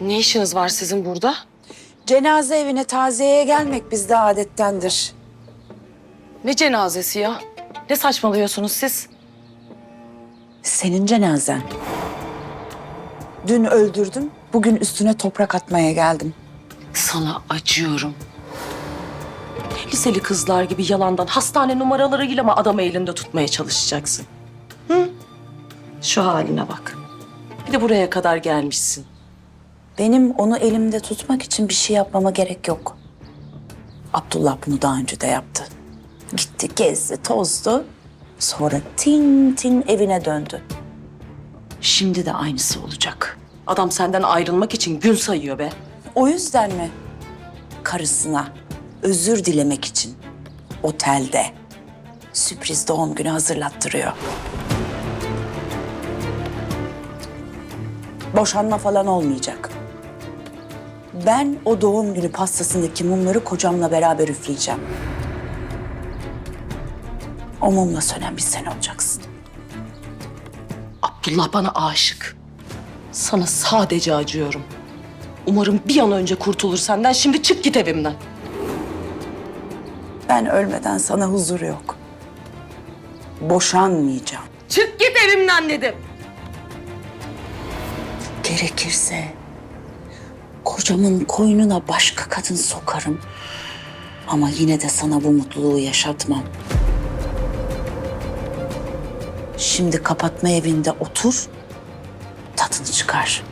Ne işiniz var sizin burada? Cenaze evine taziyeye gelmek bizde adettendir. Ne cenazesi ya? Ne saçmalıyorsunuz siz? Senin cenazen. Dün öldürdüm, bugün üstüne toprak atmaya geldim. Sana acıyorum. Liseli kızlar gibi yalandan hastane numaralarıyla mı adamı elinde tutmaya çalışacaksın? Hı? Şu haline bak. Bir de buraya kadar gelmişsin. Benim onu elimde tutmak için bir şey yapmama gerek yok. Abdullah bunu daha önce de yaptı. Gitti, gezdi, tozdu. Sonra tin tin evine döndü. Şimdi de aynısı olacak. Adam senden ayrılmak için gün sayıyor be. O yüzden mi? Karısına özür dilemek için otelde sürpriz doğum günü hazırlattırıyor. Boşanma falan olmayacak. Ben o doğum günü pastasındaki mumları kocamla beraber üfleyeceğim. O mumla sönen bir sen olacaksın. Abdullah bana aşık. Sana sadece acıyorum. Umarım bir an önce kurtulur senden. Şimdi çık git evimden. Ben ölmeden sana huzur yok. Boşanmayacağım. Çık git evimden dedim. Gerekirse kocamın koynuna başka kadın sokarım. Ama yine de sana bu mutluluğu yaşatmam. Şimdi kapatma evinde otur, tadını çıkar.